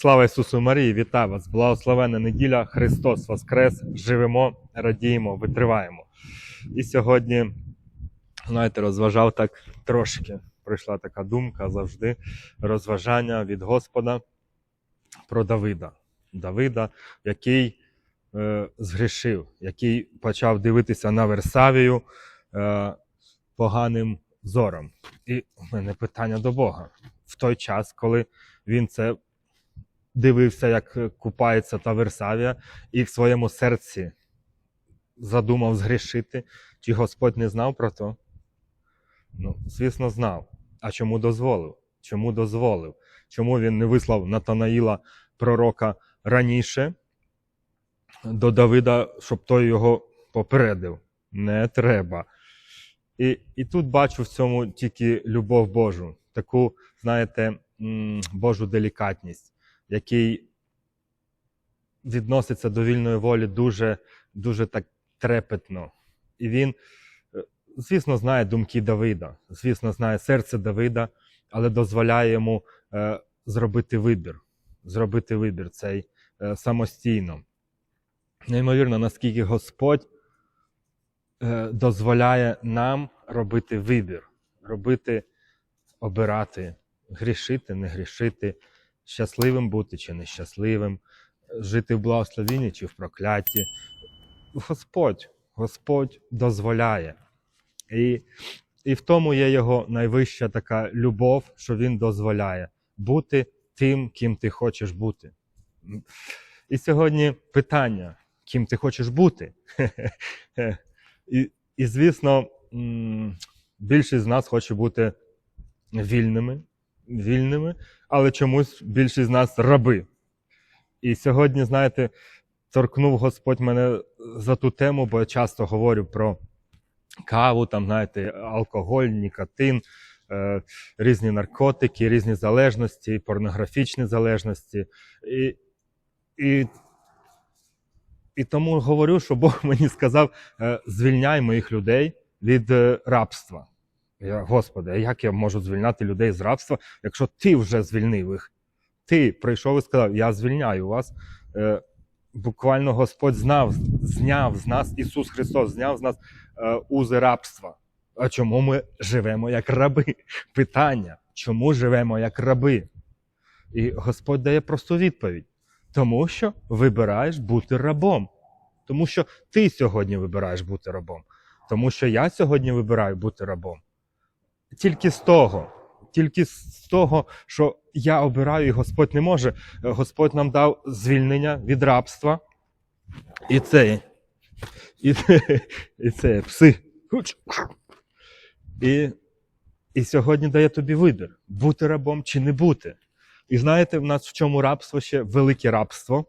Слава Ісусу Марії, вітаю вас! Благословена неділя, Христос Воскрес! Живемо, радіємо, витриваємо. І сьогодні, знаєте, розважав так трошки. Прийшла така думка завжди, розважання від Господа про Давида. Давида, який е, згрішив, який почав дивитися на Версавію е, поганим зором. І в мене питання до Бога. В той час, коли він це дивився, як купається та Версавія, і в своєму серці задумав згрішити, чи Господь не знав про то? Ну, звісно, знав. А чому дозволив? Чому дозволив? Чому він не вислав Натанаїла пророка раніше до Давида, щоб той його попередив? Не треба. І, і тут бачу в цьому тільки любов Божу, таку, знаєте, Божу делікатність, який відноситься до вільної волі дуже, дуже так трепетно. І він, е, звісно, знає думки Давида, звісно, знає серце Давида, але дозволяє йому е, зробити вибір, зробити вибір цей е, самостійно. Неймовірно, наскільки Господь е, дозволяє нам робити вибір, робити, обирати, грішити, не грішити, щасливим бути чи нещасливим, жити в благословенні чи в прокляті. Господь, Господь дозволяє. І, і в тому є його найвища така любов, що він дозволяє бути тим, ким ти хочеш бути. І сьогодні питання, ким ти хочеш бути. І, і звісно, більшість з нас хоче бути вільними, вільними, але чомусь більшість з нас раби. І сьогодні, знаєте, торкнув Господь мене за ту тему, бо я часто говорю про каву, там, знаєте, алкоголь, нікотин, е, різні наркотики, різні залежності, порнографічні залежності. І, і, і тому говорю, що Бог мені сказав: е, звільняй моїх людей від е, рабства. Я, Господи, а як я можу звільняти людей з рабства, якщо ти вже звільнив їх? Ти прийшов і сказав, я звільняю вас. Е, буквально Господь знав, зняв з нас, Ісус Христос зняв з нас е, узи рабства. А чому ми живемо як раби? Питання, чому живемо як раби? І Господь дає просту відповідь. Тому що вибираєш бути рабом. Тому що ти сьогодні вибираєш бути рабом. Тому що я сьогодні вибираю бути рабом. Тільки з того, тільки з того, що я обираю, і Господь не може. Господь нам дав звільнення від рабства. І це, і це, і це пси. І, і сьогодні дає тобі вибір: бути рабом чи не бути. І знаєте, в нас в чому рабство ще велике рабство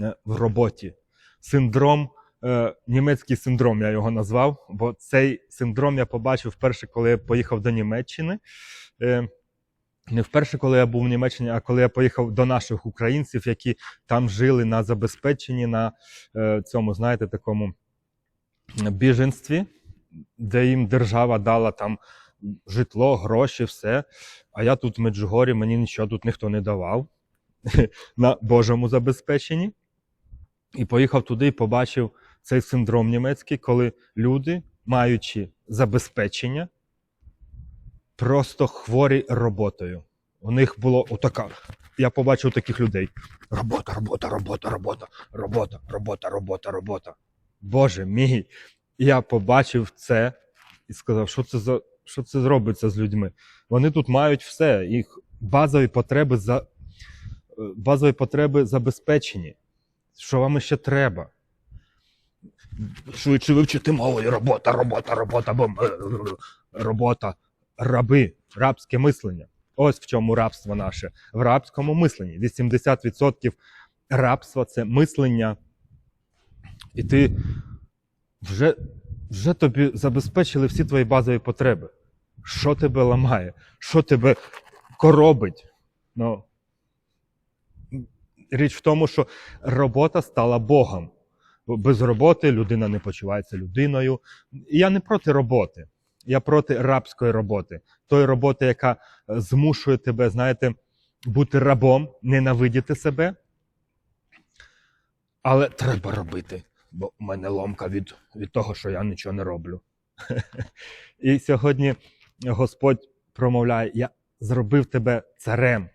е, в роботі. Синдром, е, німецький синдром я його назвав, бо цей синдром я побачив вперше, коли я поїхав до Німеччини. Е, не вперше, коли я був в Німеччині, а коли я поїхав до наших українців, які там жили на забезпеченні на е, цьому, знаєте, такому біженстві, де їм держава дала там житло, гроші, все. А я тут в Меджугорі, мені нічого тут ніхто не давав на Божому забезпеченні. І поїхав туди і побачив цей синдром німецький, коли люди, маючи забезпечення, просто хворі роботою. У них було отака. Я побачив таких людей. Робота, робота, робота, робота, робота, робота, робота, робота. Боже мій. Я побачив це і сказав, що це за що це зробиться з людьми. Вони тут мають все, їх базові потреби за е, базові потреби забезпечені. Що вам ще треба? Швидше вивчити мову робота, робота, робота, бо е, робота, раби, рабське мислення. Ось в чому рабство наше. В рабському мисленні. 80% рабства це мислення. І ти вже, вже тобі забезпечили всі твої базові потреби. Що тебе ламає? Що тебе коробить? Ну, річ в тому, що робота стала Богом. Без роботи людина не почувається людиною. Я не проти роботи. Я проти рабської роботи, тої роботи, яка е, змушує тебе, знаєте, бути рабом, ненавидіти себе. Але треба робити, бо в мене ломка від, від того, що я нічого не роблю. І сьогодні Господь промовляє: Я зробив тебе царем.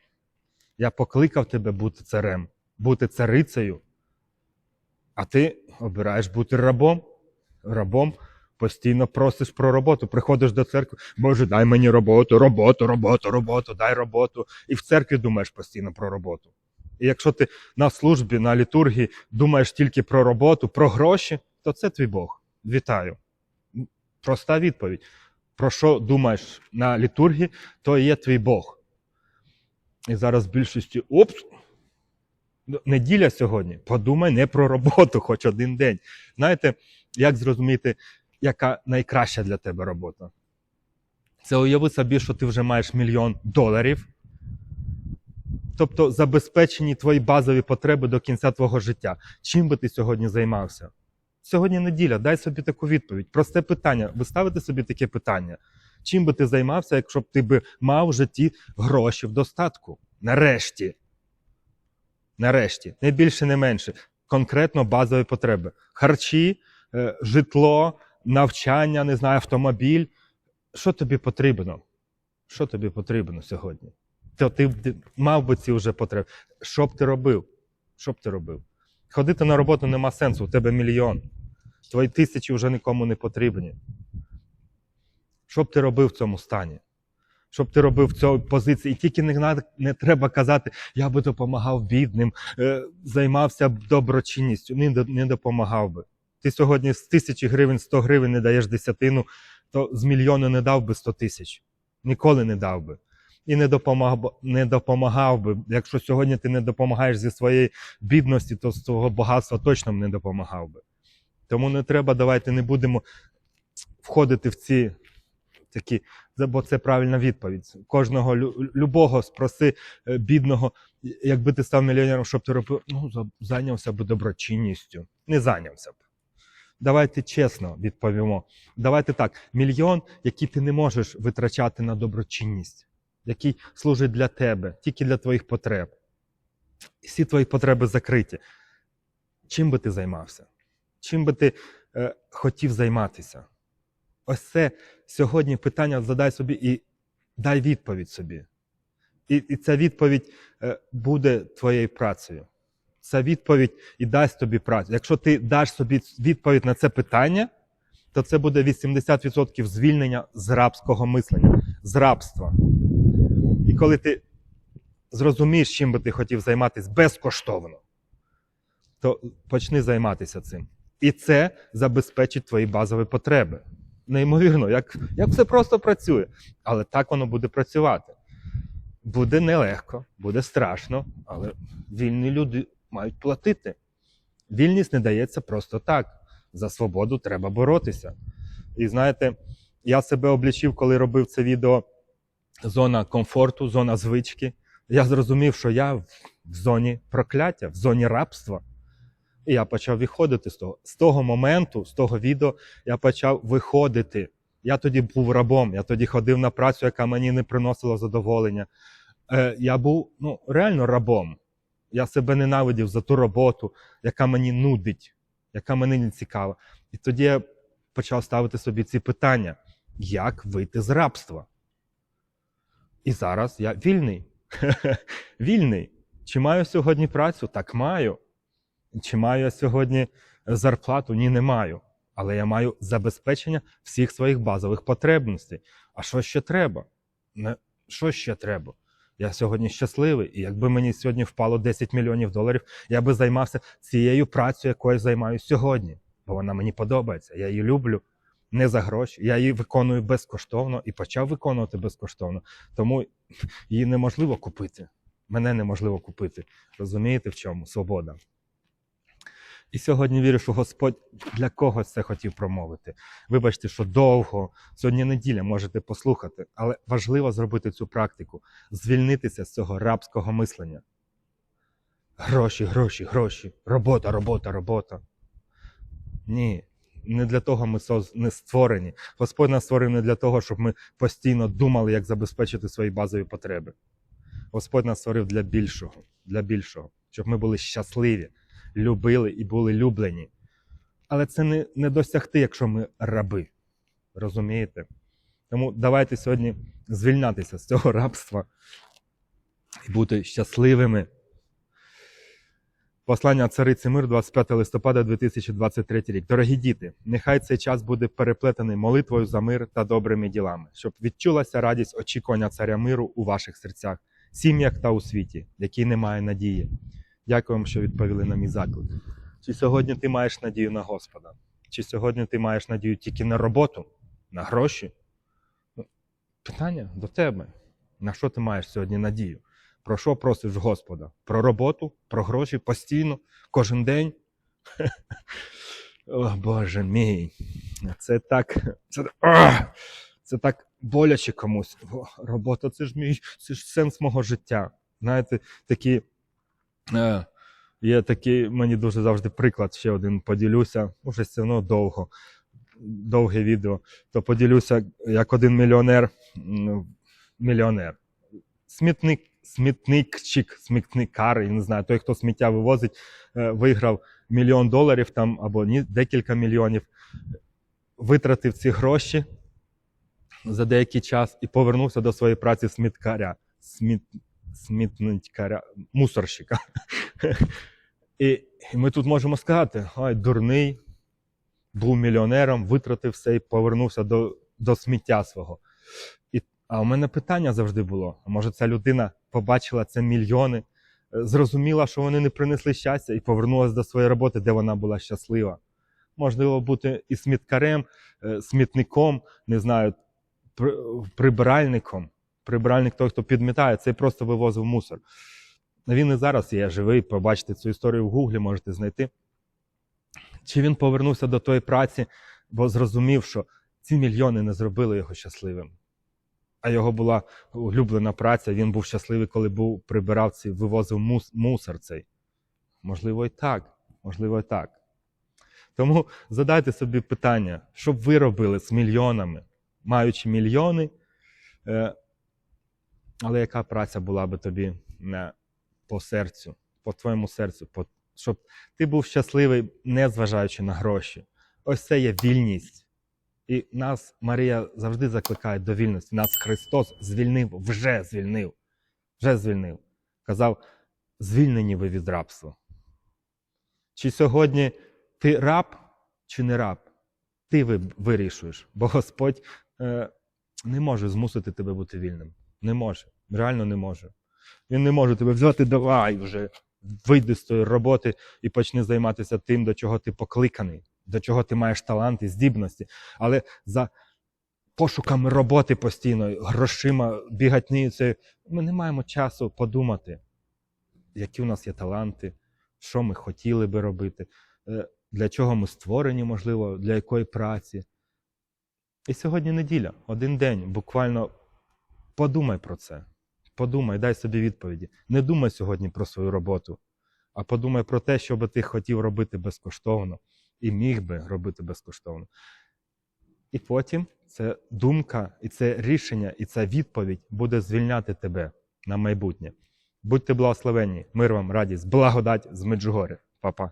Я покликав тебе бути царем, бути царицею. А ти обираєш бути рабом. Рабом постійно просиш про роботу. Приходиш до церкви, Боже, дай мені роботу, роботу, роботу, роботу, дай роботу. І в церкві думаєш постійно про роботу. І якщо ти на службі, на літургії думаєш тільки про роботу, про гроші, то це твій Бог. Вітаю. Проста відповідь. Про що думаєш на літургії, то є твій Бог. І зараз більшості опс. Ну, Неділя сьогодні. Подумай не про роботу, хоч один день. Знаєте, як зрозуміти, яка найкраща для тебе робота? Це уяви собі, що ти вже маєш мільйон доларів. Тобто забезпечені твої базові потреби до кінця твого життя. Чим би ти сьогодні займався? Сьогодні неділя, дай собі таку відповідь. Просте питання. Ви ставите собі таке питання. Чим би ти займався, якщо б ти би мав в житті гроші в достатку? Нарешті. Нарешті, не більше, не менше. Конкретно базові потреби: харчі, е, житло, навчання, не знаю, автомобіль. Що тобі потрібно? Що тобі потрібно сьогодні? То ти, мав би ці вже потреби. Що б ти робив? Що б ти робив? Ходити на роботу нема сенсу, у тебе мільйон. Твої тисячі вже нікому не потрібні. Що б ти робив в цьому стані? Що б ти робив в цій позиції? І тільки не, не треба казати, я би допомагав бідним, е, займався б доброчинністю. Не, не допомагав би. Ти сьогодні з тисячі гривень, 100 гривень не даєш десятину, то з мільйону не дав би 100 тисяч. Ніколи не дав би. І не допомагав, не допомагав би. Якщо сьогодні ти не допомагаєш зі своєї бідності, то з свого багатства точно не допомагав би. Тому не треба, давайте не будемо входити в ці такі, бо це правильна відповідь. Кожного любого спроси е, бідного, якби ти став мільйонером, що б ти робив? Ну, зайнявся б доброчинністю. Не зайнявся б. Давайте чесно відповімо. Давайте так: мільйон, який ти не можеш витрачати на доброчинність, який служить для тебе, тільки для твоїх потреб. Всі твої потреби закриті. Чим би ти займався? Чим би ти е, хотів займатися? Ось це сьогодні питання задай собі і дай відповідь собі. І, і ця відповідь е, буде твоєю працею. Ця відповідь і дасть тобі працю. Якщо ти даш собі відповідь на це питання, то це буде 80% звільнення з рабського мислення, з рабства. І коли ти зрозумієш, чим би ти хотів займатися безкоштовно, то почни займатися цим. І це забезпечить твої базові потреби. Неймовірно, як, як все просто працює. Але так воно буде працювати. Буде нелегко, буде страшно, але вільні люди мають платити. Вільність не дається просто так. За свободу треба боротися. І знаєте, я себе облічив, коли робив це відео зона комфорту, зона звички. Я зрозумів, що я в зоні прокляття, в зоні рабства. І я почав виходити з того. З того моменту, з того відео, я почав виходити. Я тоді був рабом, я тоді ходив на працю, яка мені не приносила задоволення. Е, я був ну, реально рабом. Я себе ненавидів за ту роботу, яка мені нудить, яка мені не цікава. І тоді я почав ставити собі ці питання: як вийти з рабства? І зараз я вільний. вільний. Чи маю сьогодні працю? Так маю. Чи маю я сьогодні зарплату? Ні, не маю. Але я маю забезпечення всіх своїх базових потребностей. А що ще треба? Що ще треба? Я сьогодні щасливий, і якби мені сьогодні впало 10 мільйонів доларів, я би займався цією працею, якою займаюся сьогодні. Бо вона мені подобається. Я її люблю не за гроші. Я її виконую безкоштовно і почав виконувати безкоштовно. Тому її неможливо купити. Мене неможливо купити. Розумієте, в чому свобода? І сьогодні вірю, що Господь для когось це хотів промовити. Вибачте, що довго, сьогодні неділя можете послухати, але важливо зробити цю практику, звільнитися з цього рабського мислення. Гроші, гроші, гроші, робота, робота, робота. Ні, не для того ми не створені. Господь нас створив не для того, щоб ми постійно думали, як забезпечити свої базові потреби. Господь нас створив для більшого, для більшого, щоб ми були щасливі, любили і були люблені. Але це не, не досягти, якщо ми раби. Розумієте? Тому давайте сьогодні звільнятися з цього рабства і бути щасливими. Послання цариці мир 25 листопада 2023 рік. Дорогі діти, нехай цей час буде переплетений молитвою за мир та добрими ділами, щоб відчулася радість очікування царя миру у ваших серцях, сім'ях та у світі, який не має надії. Дякую вам, що відповіли на мій заклик. Чи сьогодні ти маєш надію на Господа? Чи сьогодні ти маєш надію тільки на роботу, на гроші? Ну, Питання до тебе. На що ти маєш сьогодні надію? Про що просиш Господа? Про роботу, про гроші постійно, кожен день? О, Боже мій. Це так. Це, Ах! це так боляче комусь. О, робота це ж мій це ж сенс мого життя. Знаєте, такі. Е, є такий, мені дуже завжди приклад, ще один поділюся. Уже все одно довго, довге відео. То поділюся, як один мільйонер, мільйонер, смітник, смітникчик, смітникар, я не знаю, той, хто сміття вивозить, е, виграв мільйон доларів там або декілька мільйонів, витратив ці гроші за деякий час і повернувся до своєї праці сміткаря. Сміт, смітникаря, мусорщика. І, ми тут можемо сказати: ой, дурний, був мільйонером, витратив все і повернувся до, до сміття свого. І, а у мене питання завжди було: може ця людина побачила це мільйони, е, зрозуміла, що вони не принесли щастя, і повернулася до своєї роботи, де вона була щаслива. Можливо, бути і сміткарем, е, смітником, не знаю, прибиральником. Прибиральник той, хто підмітає, цей просто вивозив мусор. Він і зараз є живий, побачите цю історію в Гуглі, можете знайти. Чи він повернувся до тої праці, бо зрозумів, що ці мільйони не зробили його щасливим. А його була улюблена праця, він був щасливий, коли був прибирав ці, вивозив мус, мусор цей. Можливо, і так. Можливо, і так. Тому задайте собі питання, що б ви робили з мільйонами, маючи мільйони, е, але яка праця була би тобі не по серцю, по твоєму серцю, по, щоб ти був щасливий, не зважаючи на гроші. Ось це є вільність. І нас Марія завжди закликає до вільності. Нас Христос звільнив, вже звільнив. Вже звільнив. Казав: звільнені ви від рабства. Чи сьогодні ти раб, чи не раб? Ти вирішуєш, бо Господь е, не може змусити тебе бути вільним. Не може. Реально не може. Він не може тебе взяти, давай вже вийди з тої роботи і почни займатися тим, до чого ти покликаний, до чого ти маєш талант і здібності. Але за пошуками роботи постійно, грошима, бігатні, ми не маємо часу подумати, які у нас є таланти, що ми хотіли би робити, е, для чого ми створені, можливо, для якої праці. І сьогодні неділя, один день, буквально подумай про це. Подумай, дай собі відповіді. Не думай сьогодні про свою роботу, а подумай про те, що би ти хотів робити безкоштовно і міг би робити безкоштовно. І потім ця думка, і це рішення, і ця відповідь буде звільняти тебе на майбутнє. Будьте благословенні, мир вам, радість, благодать з Меджугоря. Па-па.